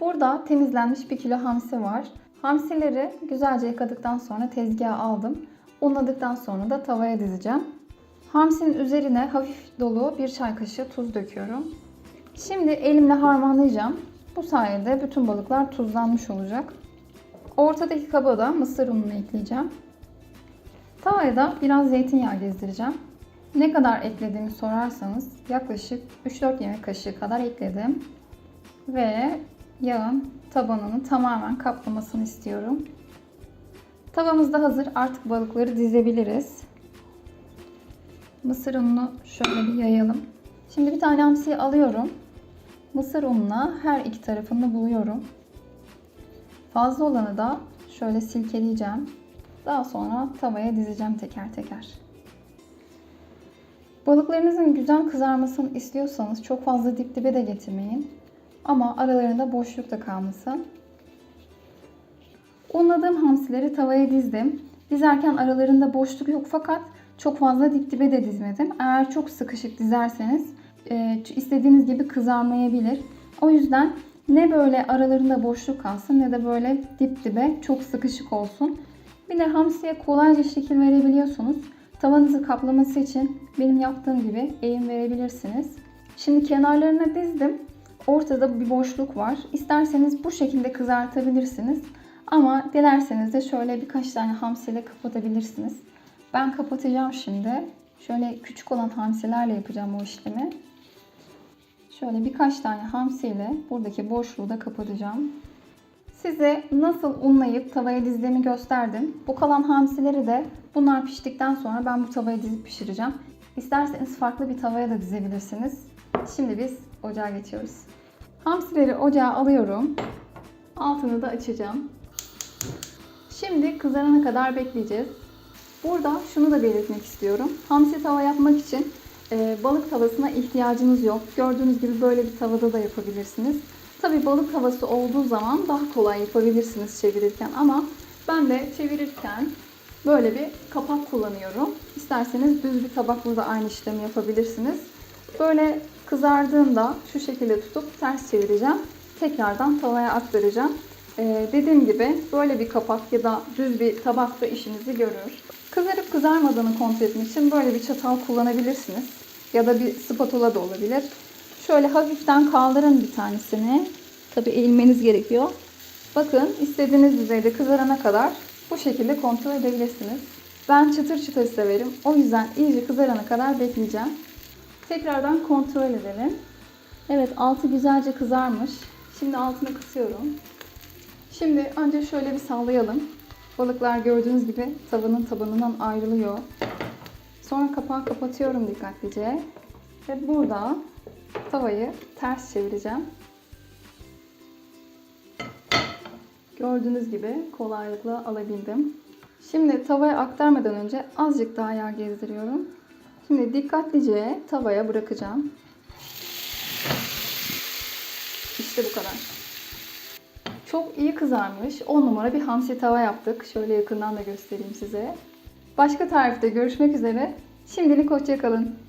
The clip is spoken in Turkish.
Burada temizlenmiş 1 kilo hamsi var. Hamsileri güzelce yıkadıktan sonra tezgaha aldım. Unladıktan sonra da tavaya dizeceğim. Hamsinin üzerine hafif dolu bir çay kaşığı tuz döküyorum. Şimdi elimle harmanlayacağım. Bu sayede bütün balıklar tuzlanmış olacak. Ortadaki kaba da mısır ununu ekleyeceğim. Tavaya da biraz zeytinyağı gezdireceğim. Ne kadar eklediğimi sorarsanız yaklaşık 3-4 yemek kaşığı kadar ekledim. Ve yağın tabanını tamamen kaplamasını istiyorum. Tavamız da hazır. Artık balıkları dizebiliriz. Mısır ununu şöyle bir yayalım. Şimdi bir tane hamsiyi alıyorum. Mısır ununa her iki tarafını buluyorum. Fazla olanı da şöyle silkeleyeceğim. Daha sonra tavaya dizeceğim teker teker. Balıklarınızın güzel kızarmasını istiyorsanız çok fazla dip dibe de getirmeyin. Ama aralarında boşluk da kalmasın. Unladığım hamsileri tavaya dizdim. Dizerken aralarında boşluk yok fakat çok fazla dip dibe de dizmedim. Eğer çok sıkışık dizerseniz e, istediğiniz gibi kızarmayabilir. O yüzden ne böyle aralarında boşluk kalsın ne de böyle dip dibe çok sıkışık olsun. Bir de hamsiye kolayca şekil verebiliyorsunuz. Tavanızı kaplaması için benim yaptığım gibi eğim verebilirsiniz. Şimdi kenarlarına dizdim. Ortada bir boşluk var. İsterseniz bu şekilde kızartabilirsiniz. Ama dilerseniz de şöyle birkaç tane hamsiyle kapatabilirsiniz. Ben kapatacağım şimdi. Şöyle küçük olan hamsilerle yapacağım o işlemi. Şöyle birkaç tane hamsiyle buradaki boşluğu da kapatacağım. Size nasıl unlayıp tavaya dizdiğimi gösterdim. Bu kalan hamsileri de bunlar piştikten sonra ben bu tavaya dizip pişireceğim. İsterseniz farklı bir tavaya da dizebilirsiniz. Şimdi biz ocağa geçiyoruz. Hamsileri ocağa alıyorum. Altını da açacağım. Şimdi kızarana kadar bekleyeceğiz. Burada şunu da belirtmek istiyorum. Hamsi tava yapmak için e, balık tavasına ihtiyacınız yok. Gördüğünüz gibi böyle bir tavada da yapabilirsiniz. Tabi balık tavası olduğu zaman daha kolay yapabilirsiniz çevirirken ama ben de çevirirken böyle bir kapak kullanıyorum. İsterseniz düz bir tabakla da aynı işlemi yapabilirsiniz. Böyle kızardığında şu şekilde tutup ters çevireceğim. Tekrardan tavaya aktaracağım. Ee, dediğim gibi böyle bir kapak ya da düz bir tabak da işinizi görür. Kızarıp kızarmadığını kontrol etmek için böyle bir çatal kullanabilirsiniz. Ya da bir spatula da olabilir. Şöyle hafiften kaldırın bir tanesini. Tabi eğilmeniz gerekiyor. Bakın istediğiniz düzeyde kızarana kadar bu şekilde kontrol edebilirsiniz. Ben çıtır çıtır severim. O yüzden iyice kızarana kadar bekleyeceğim. Tekrardan kontrol edelim. Evet altı güzelce kızarmış. Şimdi altını kısıyorum. Şimdi önce şöyle bir sallayalım. Balıklar gördüğünüz gibi tavanın tabanından ayrılıyor. Sonra kapağı kapatıyorum dikkatlice. Ve burada tavayı ters çevireceğim. Gördüğünüz gibi kolaylıkla alabildim. Şimdi tavaya aktarmadan önce azıcık daha yağ gezdiriyorum. Şimdi dikkatlice tavaya bırakacağım. İşte bu kadar. Çok iyi kızarmış. 10 numara bir hamsi tava yaptık. Şöyle yakından da göstereyim size. Başka tarifte görüşmek üzere. Şimdilik hoşçakalın.